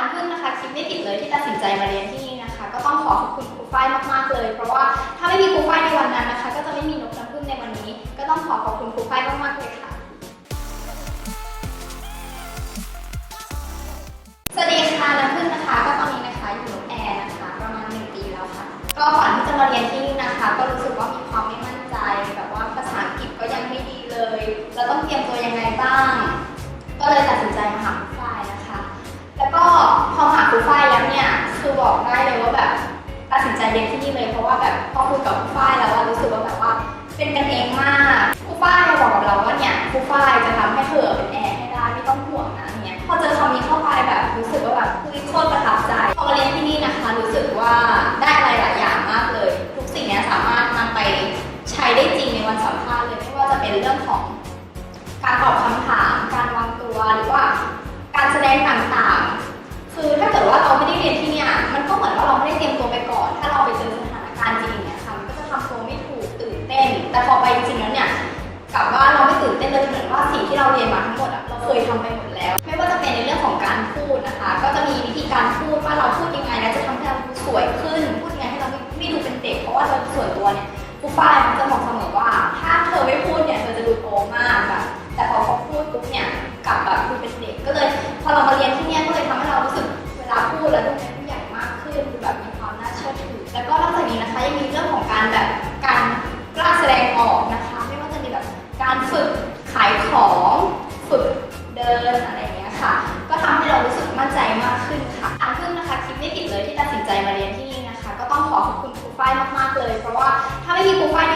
อันพึ่งนะคะคิดไม่ผิดเลยที่ตัดสินใจมาเรียนที่นี่นะคะ ก็ต้องขอขอบคุณครูฝ้ายมากๆเลย เพราะว่าถ้าไม่มีครูฝ้ายในวันนั้นนะคะ ก็จะไม่มีนกน้ำพึ่งในวันนี้ ก็ต้องขอขอบคุณครูฝ้ายมากๆเลยค่ะ สวัสดีค่ะน้ำพึ่งนะคะ ก็ตอนนี้นะคะอยู่นกแอร์นะคะ ประมาณหนึ่งปีแล้วค่ะ ก็ก่อนที่จะมาเรียนที่ บอกได้เลยว่าแบบตัดสินใจเรียนที่นี่เลยเพราะว่าแบบพอคุยกับครูฝ้ายแล้วว่ารู้สึกว่าแบบว่าเป็นกันเองมากครูฝ้ายบอกกับเราว่าเนี่ยครูฝ้ายจะทำให้เธอเป็นแอร์ให้ได้ไม่ต้องห่วงนะเนี่ยพอเจอคำนี้เข้าไปแบบรู้สึกว่าแบบคือโคตรประทับใจพอมาเรียนที่นี่นะคะ รู้สึกว่าได้อะไรหลายอย่างมากเลย ทุกสิ่งเนี้ยสามารถนำไปใช้ได้จริงในวันสัมภาษณ์เลยไม่ว่าจะเป็นเรื่องของการตอบคำถาม การวางตัวหรือว่า การแสดงต่างๆ คือถ้าเกิดว่าเราไม่ได้เรียนที่ เราเรียนมาทั้งหมดอะเราเคยทำไปหมดแล้ว ไม่ว่าจะเป็นในเรื่องของการพูดนะคะ ก็จะมีวิธีการพูดว่าเราพูดยังไงนะจะทำให้เราสวยขึ้น พูดยังไงให้เราไม่ดูเป็นเด็ก เพราะว่าเราส่วนตัวเนี่ยกูฝ่ายมันจะบอกเสมอว่า ถ้าเธอไม่พูดเนี่ยเธอจะดูโตมากแบบแต่พอเขาพูดปุ๊บเนี่ยกลับแบบดูเป็นเด็ก ก็เลยพอเรามาเรียนที่เนี่ยก็เลยทำให้เรารู้สึกเวลาพูดแล้วดูเป็นผู้ใหญ่มากขึ้นคือแบบมีความน่าเชื่อถือแล้วก็ ไฟล์มากๆเลย เพราะว่าถ้าไม่มีโปรไฟล์